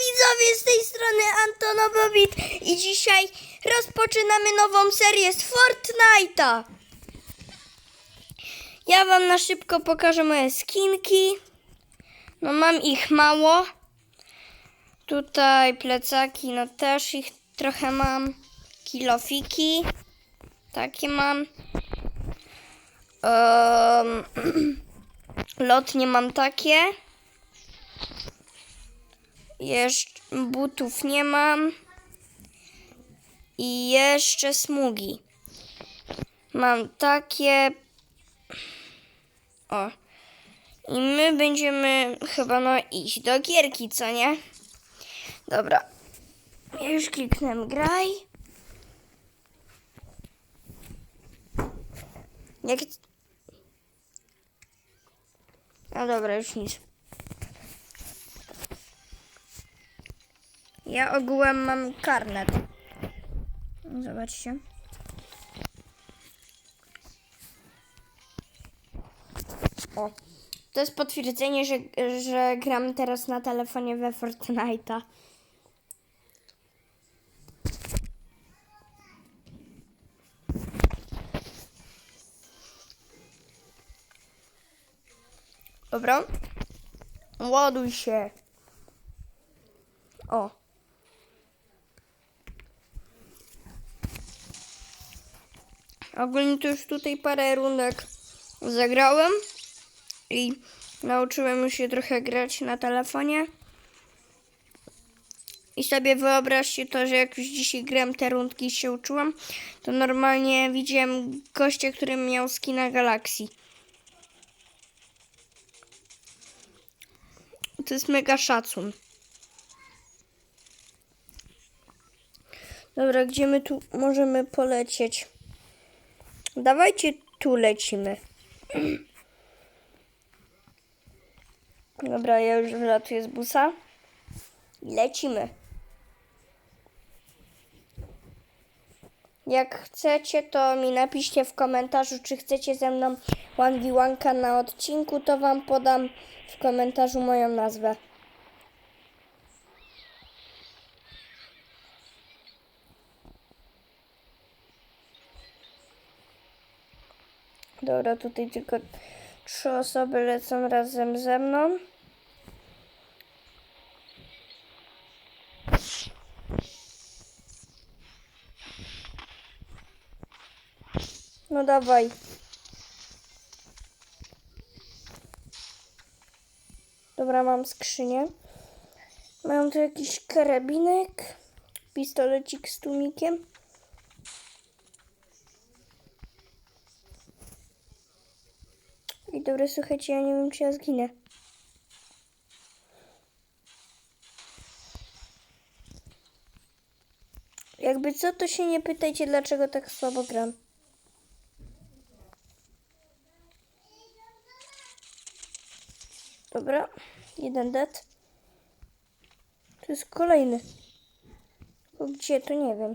widzowie, z tej strony Antonobobit i dzisiaj rozpoczynamy nową serię z Fortnite'a. Ja wam na szybko pokażę moje skinki. No mam ich mało. Tutaj plecaki, no też ich trochę mam. Kilofiki. Takie mam. Um, lotnie mam takie. Jeszcze butów nie mam. I jeszcze smugi. Mam takie. O. I my będziemy chyba no iść do gierki, co nie? Dobra. Już kliknę graj. Jak... No dobra, już nic. Ja ogółem mam karnet. Zobaczcie. O, to jest potwierdzenie, że, że gram teraz na telefonie we Fortnite'a. Dobra. Ładuj się. O. Ogólnie to już tutaj parę rundek zagrałem i nauczyłem się trochę grać na telefonie. I sobie wyobraźcie to, że jak już dzisiaj grałem te rundki i się uczyłam, to normalnie widziałem gościa, który miał skina Galaxii. To jest mega szacun. Dobra, gdzie my tu możemy polecieć? Dawajcie tu lecimy. Dobra, ja już wylatuję z busa. Lecimy. Jak chcecie, to mi napiszcie w komentarzu, czy chcecie ze mną 1v1 na odcinku, to wam podam w komentarzu moją nazwę. Dobra, tutaj tylko trzy osoby lecą razem ze mną. No dawaj. Dobra, mam skrzynię. Mam tu jakiś karabinek, pistolecik z tłumikiem. I dobra, słuchajcie, ja nie wiem, czy ja zginę. Jakby co, to się nie pytajcie, dlaczego tak słabo gram. Dobra, jeden dead. To jest kolejny. Gdzie, to nie wiem.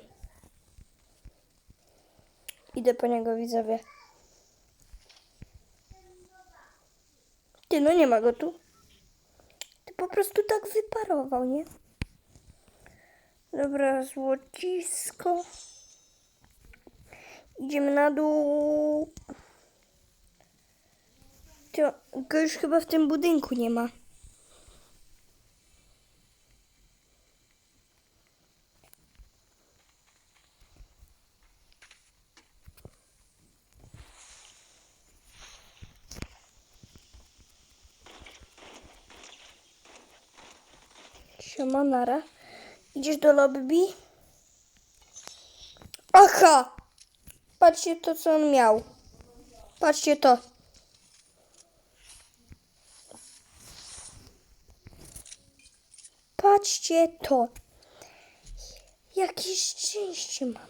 Idę po niego, widzowie. Ty, no nie ma go tu. Ty po prostu tak wyparował, nie? Dobra, złocisko. Idziemy na dół. Ty, go już chyba w tym budynku nie ma. Siema, nara. Idziesz do lobby? Aha! Patrzcie to, co on miał. Patrzcie to. Patrzcie to. Jakie szczęście mam.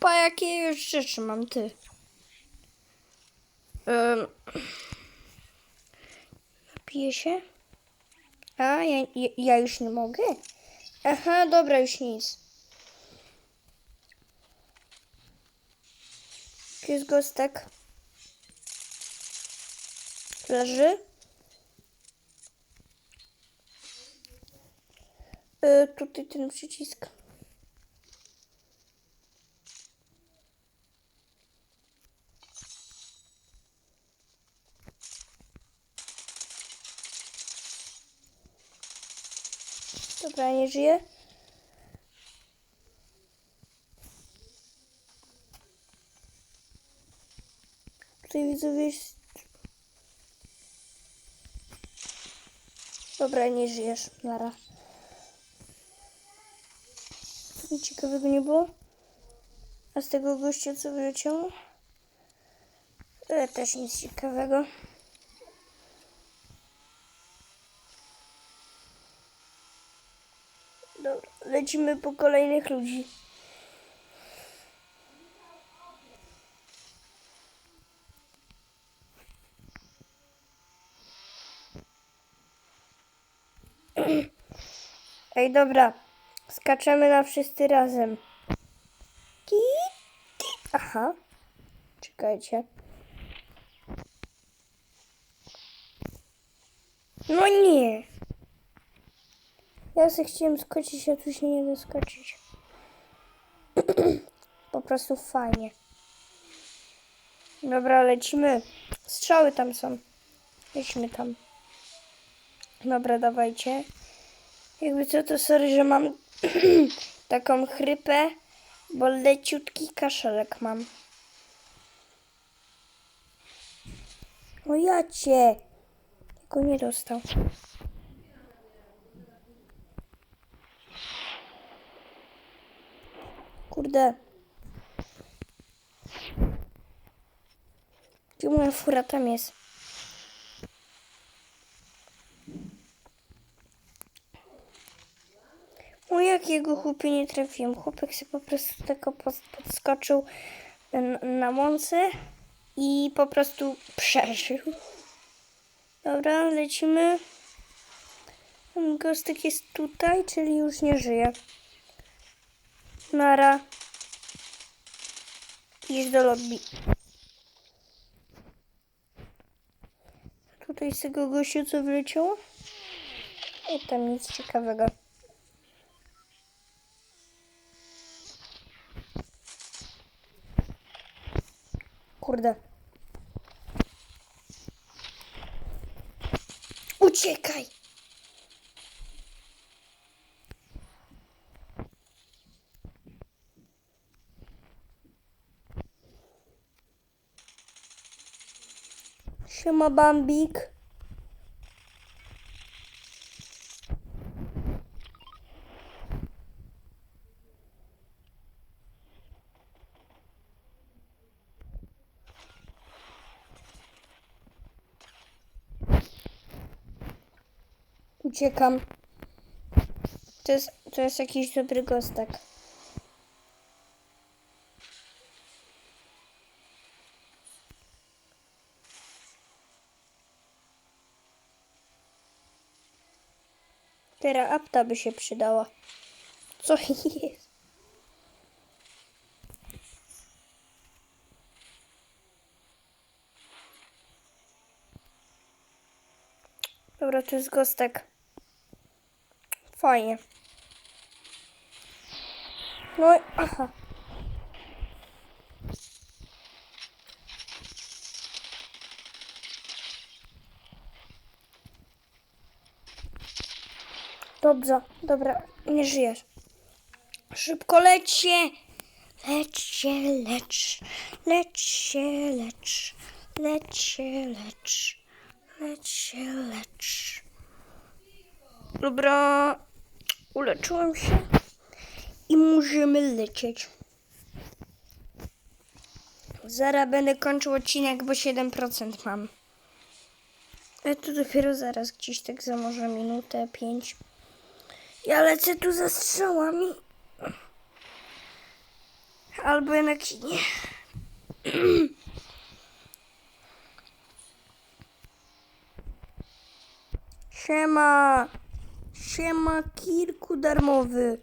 Pa, jakie już rzeczy mam, ty. Um, napiję się? A, ja, ja, już nie mogę? Aha, dobra, już nic. Tu jest gostek. Leży. Y, tutaj ten przycisk. Dobra, nie żyje. Tutaj widzowie jest... Dobra, nie żyjesz. Nara. Nic ciekawego nie było. A z tego gościa co wyleciało? E, też nic ciekawego. Dobra, lecimy po kolejnych ludzi. Ej, dobra. Skaczemy na wszyscy razem. Aha. Czekajcie. No nie. Ja sobie chciałem skoczyć, a tu się nie da skoczyć. po prostu fajnie. Dobra, lecimy. Strzały tam są. Lecimy tam. Dobra, dawajcie. Jakby co to sorry, że mam taką chrypę, bo leciutki kaszelek mam. O ja cię. Go nie dostał. Kurde. Gdzie moja fura tam jest? O jakiego chłopie nie trafiłem. Chłopek się po prostu tylko podskoczył na łące i po prostu przeżył. Dobra, lecimy. Gostek jest tutaj, czyli już nie żyje. Nara. Idź do lobby. Tutaj z tego gościu co wleciało? I tam nic ciekawego. Kurde. Uciekaj! Siema Bambik. Uciekam. To jest, to jest jakiś dobry gostek. Teraz apta by się przydała. Co jest? Dobra, to jest gostek. Fajnie. No i aha. Dobrze, dobra, nie żyjesz. Szybko lećcie! Lećcie, lecz, lećcie, lecz, lećcie, lecz, lećcie, lecz. Dobra, uleczyłem się i możemy lecieć. Zaraz będę kończył odcinek, bo 7% mam. Ale to dopiero zaraz, gdzieś tak za może minutę, pięć. Ja lecę tu za strzałami. Albo jednak nie. Siema. Siema kilku darmowy.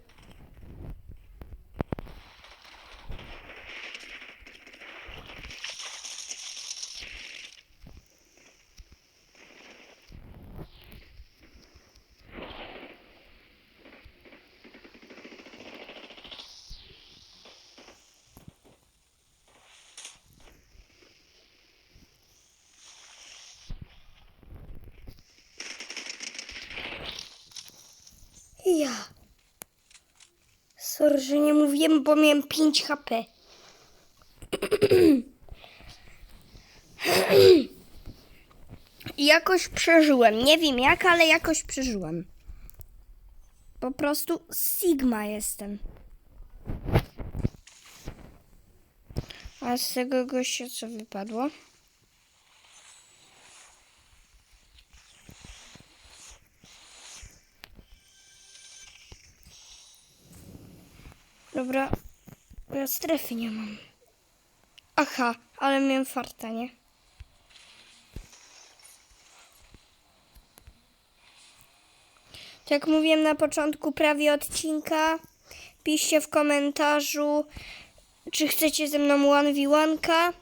Że nie mówiłem, bo miałem 5 HP. I jakoś przeżyłem. Nie wiem jak, ale jakoś przeżyłem. Po prostu Sigma jestem. A z tego gościa co wypadło? Dobra, ja strefy nie mam. Aha, ale miałem farta, nie? Tak jak mówiłem na początku prawie odcinka, piszcie w komentarzu, czy chcecie ze mną 1v1.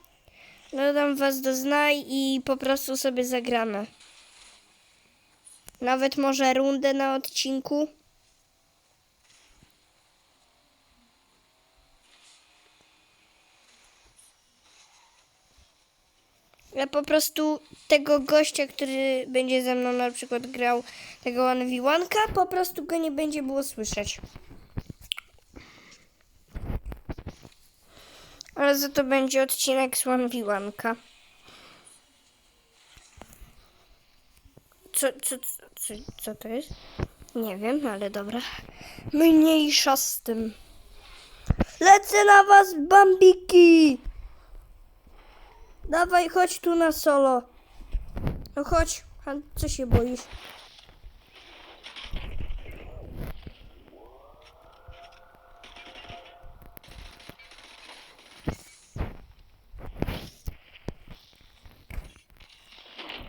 Dodam was do znaj i po prostu sobie zagramy. Nawet może rundę na odcinku. Ja po prostu tego gościa, który będzie ze mną na przykład grał tego 1v1, po prostu go nie będzie było słyszeć. Ale za to będzie odcinek z 1v1. Co, co, co, co to jest? Nie wiem, ale dobra. Mniejsza z tym. Lecę na was, bambiki! Dawaj, chodź tu na solo. No chodź, co się boisz?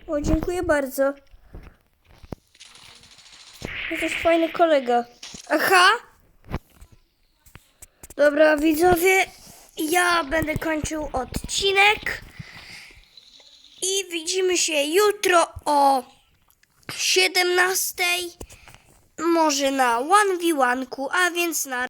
O, dziękuję bardzo. Jesteś fajny kolega. Aha! Dobra, widzowie, ja będę kończył odcinek. Widzimy się jutro o 17. Może na 1v1, a więc na